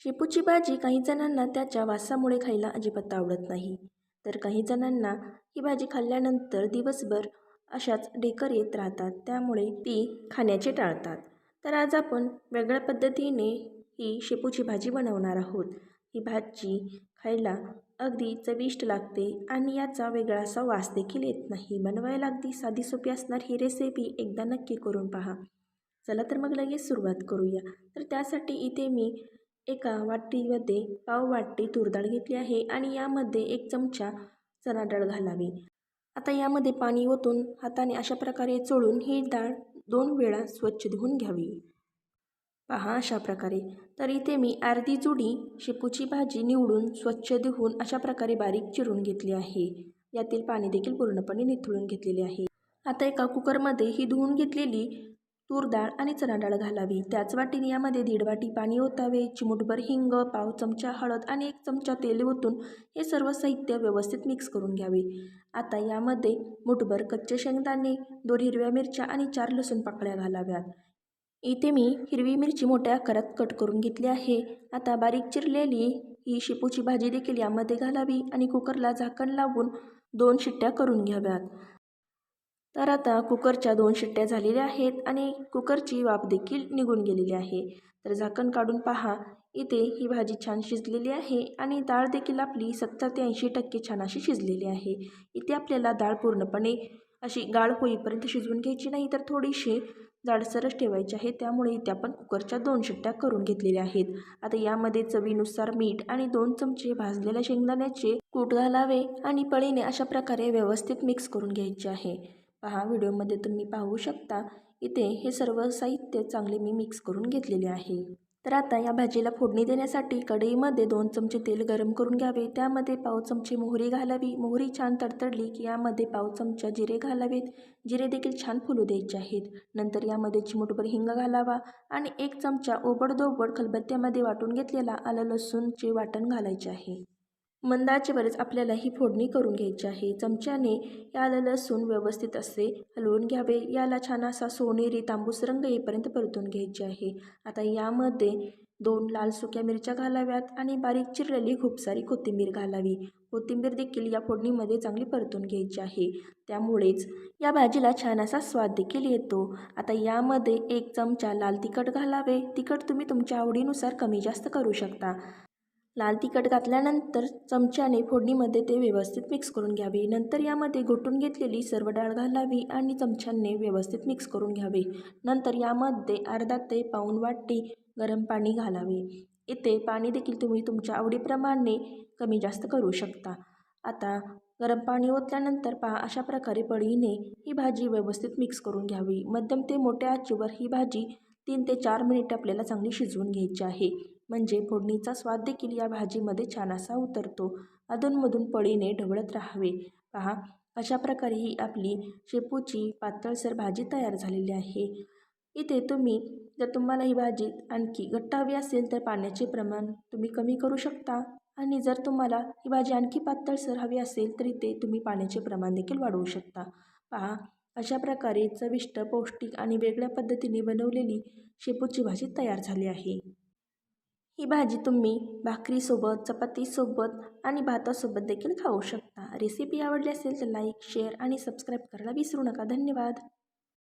शेपूची भाजी काही जणांना त्याच्या वासामुळे खायला अजिबात आवडत नाही. तर काही जणांना ही भाजी खाल्ल्यानंतर दिवसभर अशाच ढेकर येत राहतात त्यामुळे ती खाण्याचे टाळतात. तर आज आपण वेगळ्या पद्धतीने ही शेपूची भाजी बनवणार आहोत. ही भाजी खायला अगदी चविष्ट लागते आणि याचा वेगळा असा वास देखील येत नाही. बनवायला अगदी साधी सोपी असणार ही रेसिपी एकदा नक्की करून पहा. चला तर मग लगेच सुरुवात करूया. तर त्यासाठी इथे मी एका वाटीमध्ये पाव वाटी तूरडाळ घेतली आहे आणि यामध्ये एक चमचा चणा डाळ घालावी. आता यामध्ये पाणी ओतून हाताने अशा प्रकारे चोळून ही डाळ दोन वेळा स्वच्छ धुवून घ्यावी. पहा अशा प्रकारे. तर इथे मी अर्धी जुडी शेपूची भाजी निवडून स्वच्छ धुवून अशा प्रकारे बारीक चिरून घेतली आहे. यातील पाणी देखील पूर्णपणे निथळून घेतलेले आहे. आता एका कुकरमध्ये ही धुवून घेतलेली तूर डाळ आणि चणा डाळ घालावी. त्याच वाटीने यामध्ये दीड वाटी पाणी ओतावे. चिमूटभर हिंग पाव चमचा हळद आणि एक चमचा तेल ओतून हे सर्व साहित्य व्यवस्थित मिक्स करून घ्यावे. आता यामध्ये मुठभर कच्चे शेंगदाणे दोन हिरव्या मिरच्या आणि चार लसूण पाकळ्या घालाव्यात. इथे मी हिरवी मिरची मोठ्या आकारात कट करून घेतली आहे. आता बारीक चिरलेली ही शेपूची भाजी देखील यामध्ये घालावी आणि कुकरला झाकण लावून दोन शिट्ट्या करून घ्याव्यात. तर आता कुकरच्या दोन शिट्ट्या झालेल्या आहेत आणि कुकरची वाफ देखील निघून गेलेली आहे. तर झाकण काढून पहा. इथे ही भाजी छान शिजलेली आहे आणि डाळ देखील आपली सत्तर ते ऐंशी टक्के छान अशी शिजलेली आहे. इथे आपल्याला डाळ पूर्णपणे अशी गाळ होईपर्यंत शिजवून घ्यायची नाही तर थोडीशी जाडसरच ठेवायची आहे. त्यामुळे इथे आपण कुकरच्या दोन शिट्ट्या करून घेतलेल्या आहेत. आता यामध्ये चवीनुसार मीठ आणि दोन चमचे भाजलेल्या शेंगदाण्याचे कूट घालावे आणि पळीने अशा प्रकारे व्यवस्थित मिक्स करून घ्यायचे आहे. पहा व्हिडिओमध्ये तुम्ही पाहू शकता इथे हे सर्व साहित्य चांगले मी मिक्स करून घेतलेले आहे. तर आता या भाजीला फोडणी देण्यासाठी कढईमध्ये दोन चमचे तेल गरम करून घ्यावे. त्यामध्ये पाव चमचे मोहरी घालावी. मोहरी छान तडतडली की यामध्ये पाव चमचा जिरे घालावेत. जिरे देखील छान फुलू द्यायचे आहेत. नंतर यामध्ये चिमूटभर हिंग घालावा आणि एक चमचा ओबडदोबड खलबत्त्यामध्ये वाटून घेतलेला आलं लसूणचे वाटण घालायचे आहे. मंदाचेवरच आपल्याला ही फोडणी करून घ्यायची आहे. चमच्याने याला लसूण व्यवस्थित असे हलवून घ्यावे. याला छान असा सोनेरी तांबूस रंग येईपर्यंत परतून घ्यायचे आहे. आता यामध्ये दोन लाल सुक्या मिरच्या घालाव्यात आणि बारीक चिरलेली खूप सारी कोथिंबीर घालावी. कोथिंबीर देखील या फोडणीमध्ये चांगली परतून घ्यायची आहे. त्यामुळेच या भाजीला छान असा स्वाद देखील येतो. आता यामध्ये एक चमचा लाल तिखट घालावे. तिखट तुम्ही तुमच्या आवडीनुसार कमी जास्त करू शकता. लाल तिखट घातल्यानंतर चमच्याने फोडणीमध्ये ते व्यवस्थित मिक्स करून घ्यावे. नंतर यामध्ये घोटून घेतलेली सर्व डाळ घालावी आणि चमच्याने व्यवस्थित मिक्स करून घ्यावे. नंतर यामध्ये अर्धा ते पाऊण वाटी गरम पाणी घालावे. इथे पाणी देखील तुम्ही तुमच्या आवडीप्रमाणे कमी जास्त करू शकता. आता गरम पाणी ओतल्यानंतर पहा अशा प्रकारे पळीने ही भाजी व्यवस्थित मिक्स करून घ्यावी. मध्यम ते मोठ्या आचेवर ही भाजी तीन ते चार मिनिट आपल्याला चांगली शिजवून घ्यायची आहे. म्हणजे फोडणीचा स्वाद देखील या भाजीमध्ये छान असा उतरतो. अधूनमधून पळीने ढवळत राहावे. पहा अशा प्रकारे ही आपली शेपूची पातळसर भाजी तयार झालेली आहे. इथे तुम्ही जर तुम्हाला ही भाजी आणखी घट्ट हवी असेल तर पाण्याचे प्रमाण तुम्ही कमी करू शकता. आणि जर तुम्हाला ही भाजी आणखी पातळसर हवी असेल तर इथे तुम्ही पाण्याचे प्रमाण देखील वाढवू शकता. पहा अशा प्रकारे चविष्ट पौष्टिक आणि वेगळ्या पद्धतीने बनवलेली शेपूची भाजी तयार झाली आहे. ही भाजी तुम्ही भाकरीसोबत चपातीसोबत आणि भातासोबत देखील खाऊ शकता. रेसिपी आवडली असेल तर लाईक शेअर आणि सबस्क्राईब करायला विसरू नका. धन्यवाद.